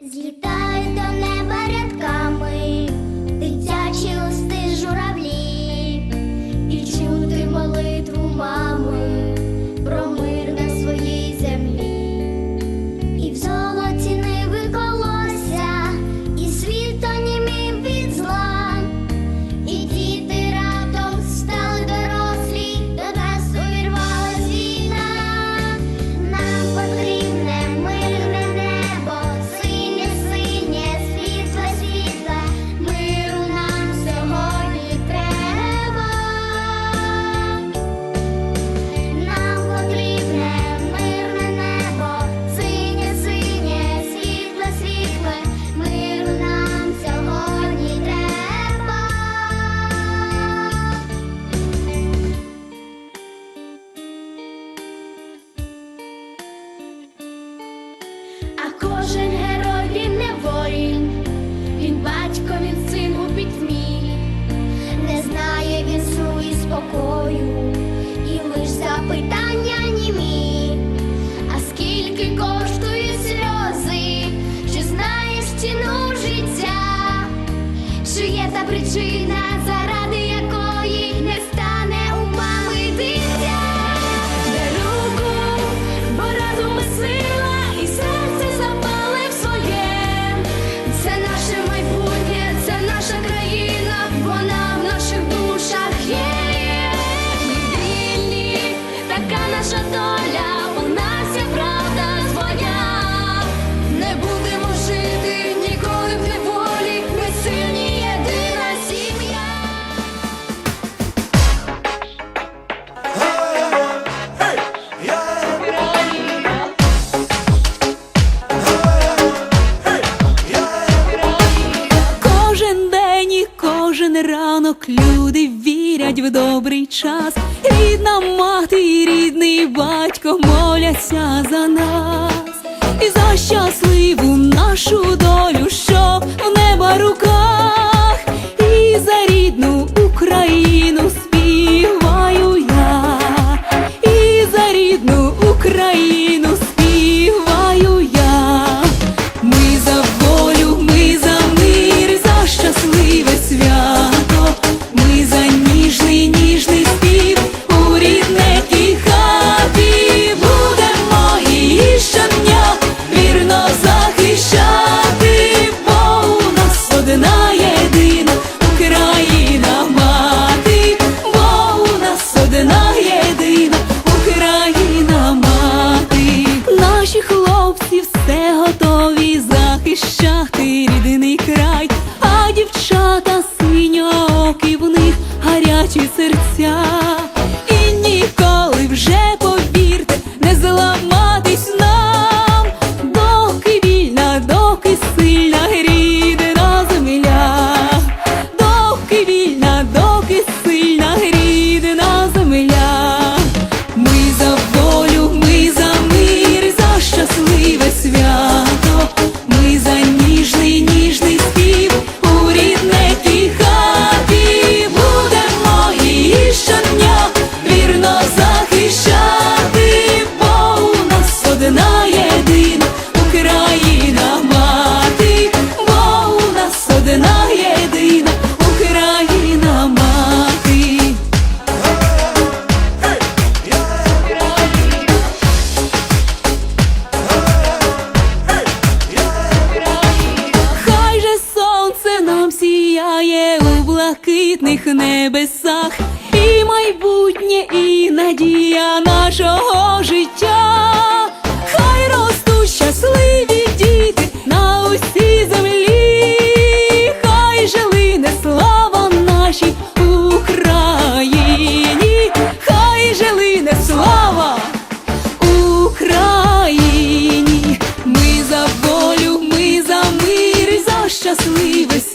зліт. що є та причина, заради якої не стане у мами дитя. Дай руку, бо разом і сила, і серце запали в своє. Це наше майбутнє, це наша країна, вона в наших душах є. Ми вільні, така наша доля. ранок люди вірять в добрий час. Рідна мати, і рідний батько моляться за нас і за щасливу нашу долю, що в неба рука. вільна, доки блакитних небесах, і майбутнє, і надія нашого життя, хай ростуть щасливі діти на усій землі, хай жили не слава нашій Україні, хай жили не слава Україні, ми за волю, ми за мир, за щасливість.